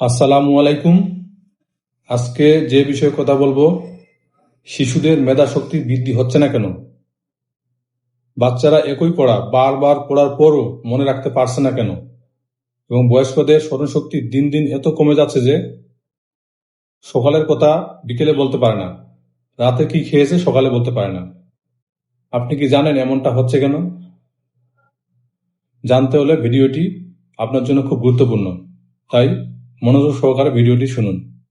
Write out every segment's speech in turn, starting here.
আসসালামু আলাইকুম। আজকে যে বিষয়ে কথা বলব, শিশুদের মেধা শক্তি বৃদ্ধি হচ্ছে না কেন? বাচ্চারা একই পড়া, বারবার পড়ার পরও মনে রাখতে পারছে না কেন? এবং বয়স্কদের স্মরণশক্তি দিন দিন এত কমে যাচ্ছে যে, সকালের কথা বিকেলে বলতে পারে না, রাতে কি খেয়েছে সকালে বলতে পারে না। আপনি কি জানেন এমনটা হচ্ছে কেন? জানতে হলে ভিডিওটি আপনার জন্য খুব গুরুত্বপূর্ণ। তাই মনোযোগ সহকারে ভিডিওটি শুনুন।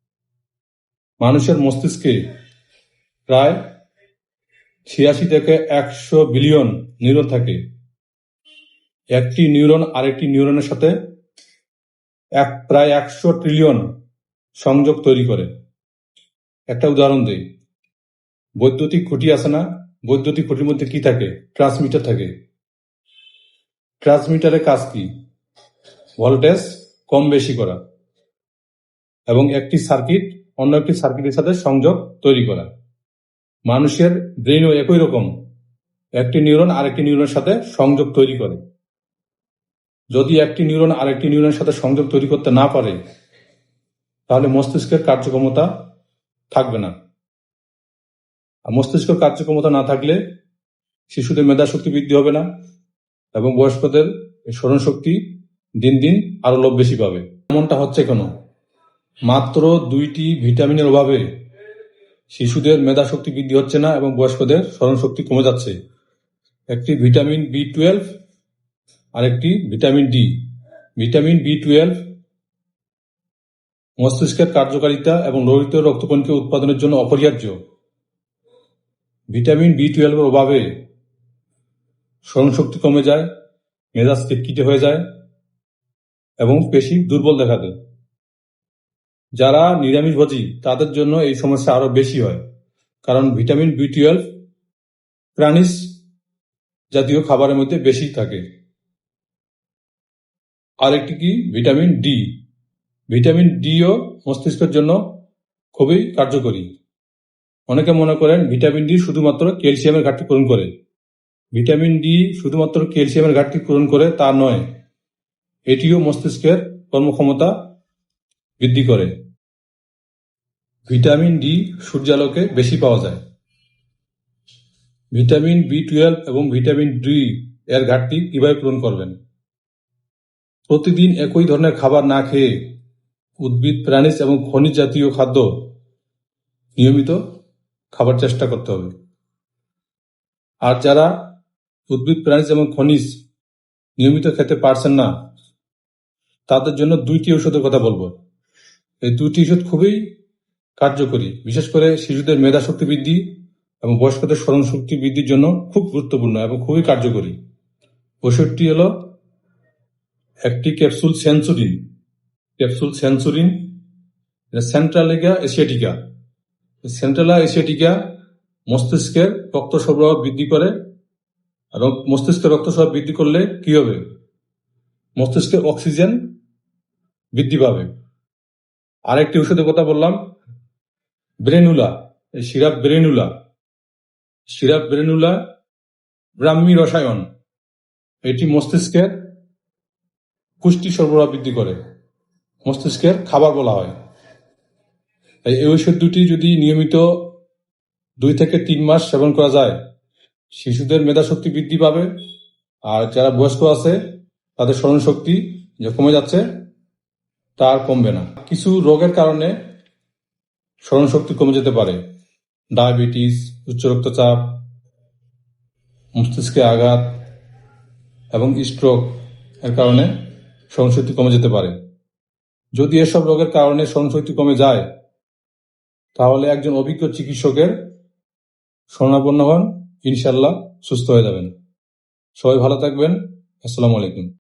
মানুষের মস্তিষ্কে প্রায় ছিয়াশি থেকে একশো বিলিয়ন নিউরন থাকে। একটি নিউরন আরেকটি নিউরনের সাথে এক, প্রায় একশো ট্রিলিয়ন সংযোগ তৈরি করে। একটা উদাহরণ দিই। বৈদ্যুতিক খুঁটি আছে না? বৈদ্যুতিক খুঁটির মধ্যে কি থাকে? ট্রান্সমিটার থাকে। ট্রান্সমিটারের কাজ কি? ভোল্টেজ কম বেশি করা। এবং একটি সার্কিট, অন্য একটি সার্কিটের সাথে সংযোগ তৈরি করা। মানুষের ব্রেনও একই রকম। একটি নিউরন আরেকটি নিউরনের সাথে সংযোগ তৈরি করে। যদি একটি নিউরন আরেকটি নিউরনের সাথে সংযোগ তৈরি করতে না পারে, তাহলে মস্তিষ্কের কার্যক্ষমতা থাকবে না। আর মস্তিষ্কের কার্যক্ষমতা না থাকলে শিশুদের মেধা শক্তি বৃদ্ধি হবে না এবং বয়স্কদের স্মরণশক্তি দিন দিন আরও লোভ বেশি পাবে। এমনটা হচ্ছে কেন? মাত্র দুইটি ভিটামিনের অভাবে শিশুদের মেধা শক্তি বৃদ্ধি হচ্ছে না এবং বয়স্কদের স্মরণশক্তি কমে যাচ্ছে। একটি ভিটামিন বি টুয়েলভ আর একটি vitamin D. Vitamin B twelve মস্তিষ্কের কার্যকারিতা এবং লোহিত রক্তকণকে উৎপাদনের জন্য অপরিহার্য। ভিটামিন বি টুয়েলভের অভাবে স্মরণশক্তি কমে যায়, মেজাজ খিটখিটে হয়ে যায় এবং পেশি দুর্বল দেখা দেয়। যারা নিরামিষভোজী তাদের জন্য এই সমস্যা আরও বেশি হয়। কারণ ভিটামিন বি টুয়েলভ প্রাণিজ জাতীয় খাবারের মধ্যে বেশি থাকে। আরেকটি কি? Vitamin D. ভিটামিন ডিও মস্তিষ্কের জন্য খুবই কার্যকরী। অনেকে মনে করেন ভিটামিন ডি শুধুমাত্র ক্যালসিয়ামের ঘাটতি পূরণ করে। ভিটামিন ডি শুধুমাত্র ক্যালসিয়ামের ঘাটতি পূরণ করে তা নয়, এটিও মস্তিষ্কের কর্মক্ষমতা বৃদ্ধি করে। ভিটামিন ডি সূর্যালোকে বেশি পাওয়া যায়। ভিটামিন বি টুয়েলভ এবং ভিটামিন ডি এর ঘাটতি কীভাবে পূরণ করবেন? প্রতিদিন একই ধরনের খাবার না খেয়ে উদ্ভিদ, প্রাণীজ এবং খনিজ জাতীয় খাদ্য নিয়মিত খাবার চেষ্টা করতে হবে। আর যারা উদ্ভিদ, প্রাণীজ এবং খনিজ নিয়মিত খেতে পারছেন না, তাদের জন্য দুইটি ওষুধের কথা বলব। এই দুটি ওষুধ খুবই কার্যকরী। বিশেষ করে শিশুদের মেধা শক্তি বৃদ্ধি এবং বয়স্কদের স্মরণ শক্তি বৃদ্ধির জন্য খুব গুরুত্বপূর্ণ এবং খুবই কার্যকরী। ওষুধটি হলো একটি ক্যাপসুল সেন্সুরিন। ক্যাপসুল সেন্সুরিন সেন্ট্রালিগা এশিয়াটিকা সেন্ট্রালা এশিয়াটিকা মস্তিষ্কের রক্ত সরবরাহ বৃদ্ধি করে এবং মস্তিষ্কের রক্ত সরবরাহ বৃদ্ধি করলে কি হবে? মস্তিষ্কের অক্সিজেন বৃদ্ধি পাবে। আরেকটি ওষুধের কথা বললাম Brenula syrup Brenula syrup Brenula Brahmi Rasayan এটি মস্তিষ্কের পুষ্টি সরবরাহ বৃদ্ধি করে। মস্তিষ্কের খাবার বলা হয়। তাই এই ঔষধ দুটি যদি নিয়মিত দুই থেকে তিন মাস সেবন করা যায়, শিশুদের মেধা শক্তি বৃদ্ধি পাবে আর যারা বয়স্ক আছে, তাদের স্মরণ শক্তি যে কমে যাচ্ছে তার কমবে না। কিছু রোগের কারণে স্মরণ শক্তি কমে যেতে পারে। ডায়াবেটিস, উচ্চ রক্তচাপ, মস্তিষ্কে আঘাত এবং স্ট্রোক এর কারণে স্মরণশক্তি কমে যেতে পারে। যদি এসব রোগের কারণে স্মরণশক্তি কমে যায়, তাহলে একজন অভিজ্ঞ চিকিৎসকের শরণাপন্ন হন। ইনশাল্লাহ সুস্থ হয়ে যাবেন। সবাই ভালো থাকবেন। আসসালামু আলাইকুম।